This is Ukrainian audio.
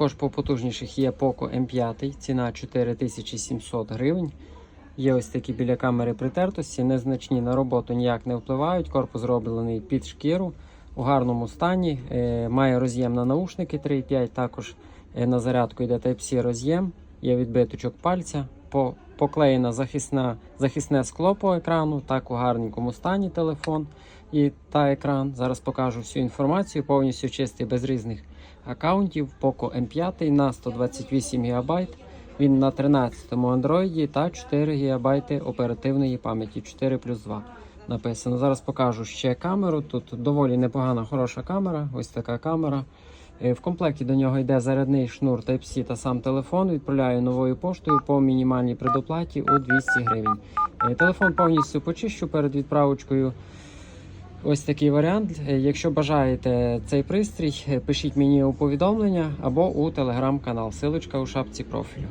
Також по потужніших є Poco M5, ціна 4700 гривень. Є ось такі біля камери притертості, незначні на роботу ніяк не впливають. Корпус зроблений під шкіру у гарному стані. Е, Має роз'єм на наушники 3.5, також е, на зарядку йде Type-C роз'єм, є відбиточок пальця. По, поклеєна захисна, захисне скло по екрану, так у гарненькому стані телефон і та екран. Зараз покажу всю інформацію, повністю чистий без різних аккаунтів. Poco M5 на 128 ГБ. Він на 13-му Android та 4 ГБ оперативної пам'яті 4 плюс 2 написано. Зараз покажу ще камеру. Тут доволі непогана, хороша камера. Ось така камера. Е, В комплекті до нього йде зарядний шнур Type-C та сам телефон. Відправляю новою поштою по мінімальній предоплаті у 200 гривень. Е, Телефон повністю почищу перед відправочкою. Ось такий варіант. Е, Якщо бажаєте цей пристрій, пишіть мені у повідомлення або у телеграм-канал. Силочка у шапці профілю.